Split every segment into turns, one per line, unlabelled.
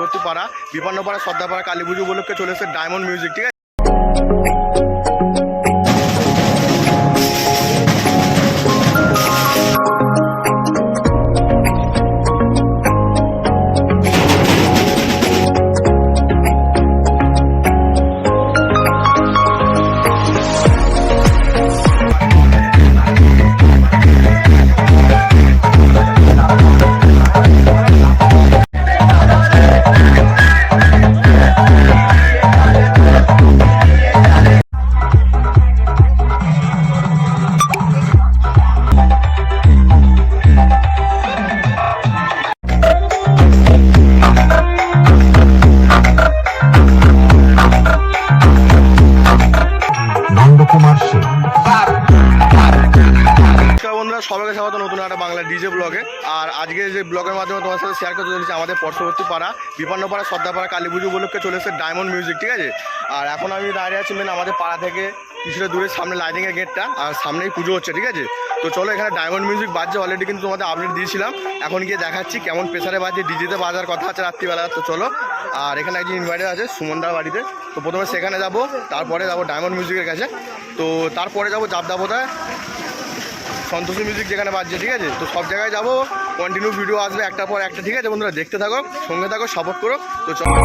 পার্শ্ববর্তী পাড়া বিপান্নপাড়া সর্দারপাড়া কালী পুজো উপলক্ষে এসেছে ডায়মন্ড মিউজিক ঠিক আছে? আর আজকে যে ব্লগের মাধ্যমে তোমার সাথে শেয়ার করতে চলেছি আমাদের পার্শ্ববর্তী পাড়া বিপান্নপাড়া সর্দারপাড়া কালী পুজো উপলক্ষে চলে এসেছে ডায়মন্ড মিউজিক ঠিক আছে? আর এখন আমি দাঁড়িয়ে আছি মেন আমাদের পাড়া থেকে, কিছুটা দূরে, সামনে লাইটিংয়ের গেটটা আর সামনেই পুজো হচ্ছে, ঠিক আছে? তো চলো এখানে ডায়মন্ড মিউজিক বাজছে অলরেডি কিন্তু তোমাদের আপডেট দিয়েছিলাম। এখন গিয়ে দেখাচ্ছি কেমন প্রেসারে বাজছে ডিজিতে বাজার কথা আছে রাত্রিবেলা, তো চলো। আর এখানে একজন ইনভাইটার আছে, সুমনদার বাড়িতে। তো প্রথমে সেখানে যাব, তারপরে যাব ডায়মন্ড মিউজিকের কাছে। তো তারপরে যাব জাবদাবোতায় সন্তোষী মিউজিক যেখানে বাজছে, ঠিক আছে? তো সব জায়গায় যাব কন্টিনিউ ভিডিও আসবে একটা পর একটা, ঠিক আছে বন্ধুরা? দেখতে থাকো, সঙ্গে থাকো সাপোর্ট করো, তো চলো।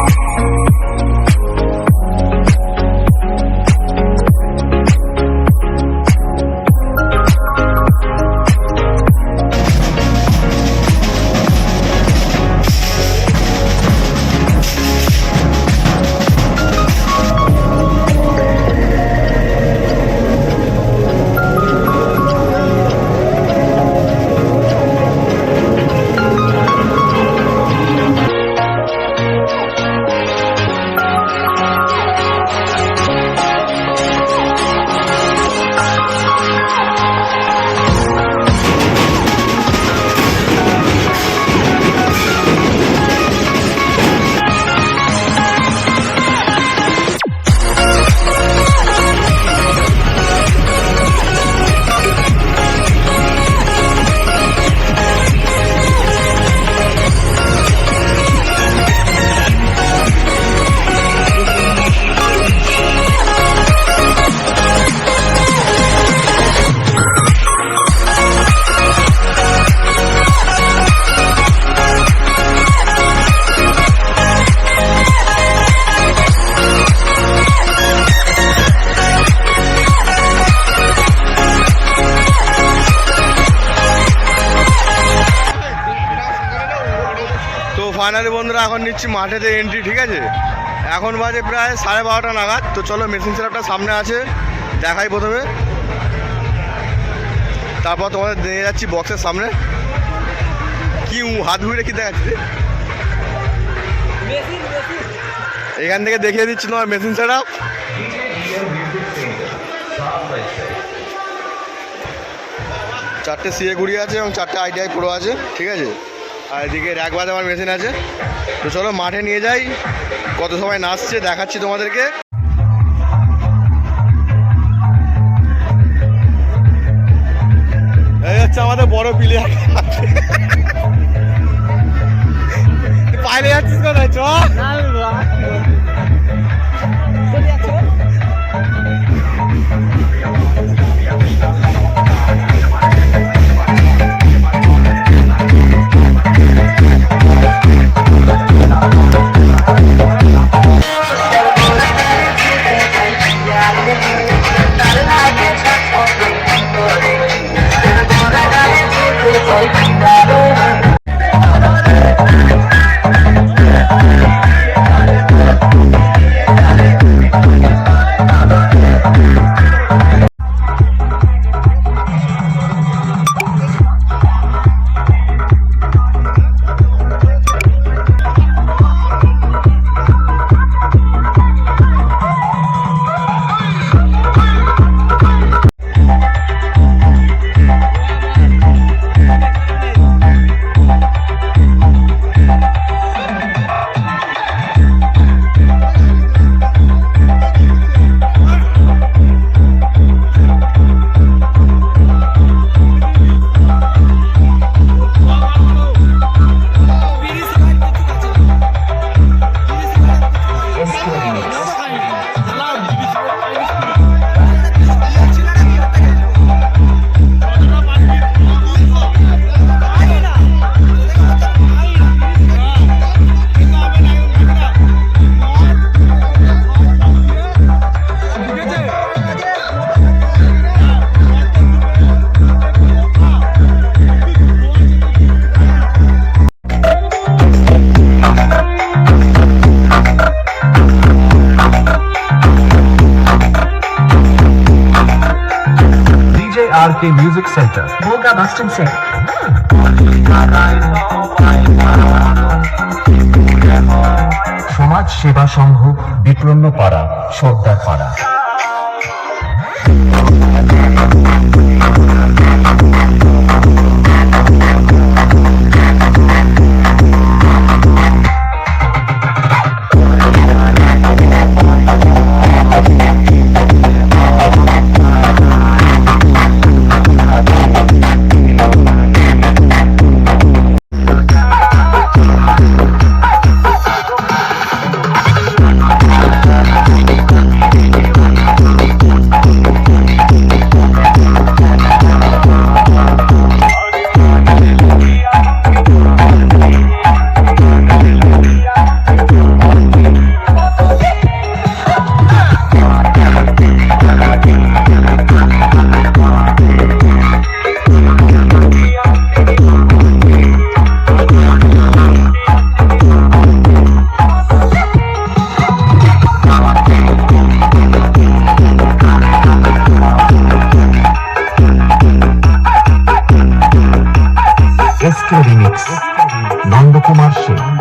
বন্ধুরা এখন নিচ্ছি মাঠেতে এন্ট্রি ঠিক আছে? এখন বাজে প্রায় সাড়ে বারোটা নাগাদ তো চলো মেশিন সেটআপটা সামনে আছে দেখাই প্রথমে। তারপর তোমাদের নিয়ে যাচ্ছি বক্সের সামনে। কি হাত ঘুরে কি দেখাচ্ছি? এখান থেকে দেখিয়ে দিচ্ছি তোমার মেশিন সেটআপ চারটে সিএ কুড়ি আছে এবং চারটে আইটিআই প্রো আছে ঠিক আছে? আর এদিকে র্যাক বাজাবার মেশিন আছে। তো চলো মাঠে নিয়ে যাই, কত সময় নাচছে দেখাচ্ছি তোমাদেরকে। এই হচ্ছে আমাদের বড় প্লেয়ার পাইলে যাচ্ছিস কোথায়? চ
music center
Volga Boston Set.
সমাজ সেবা সংঘ বিপ্লন্ন পাড়া সর্দার পাড়া Marcelo.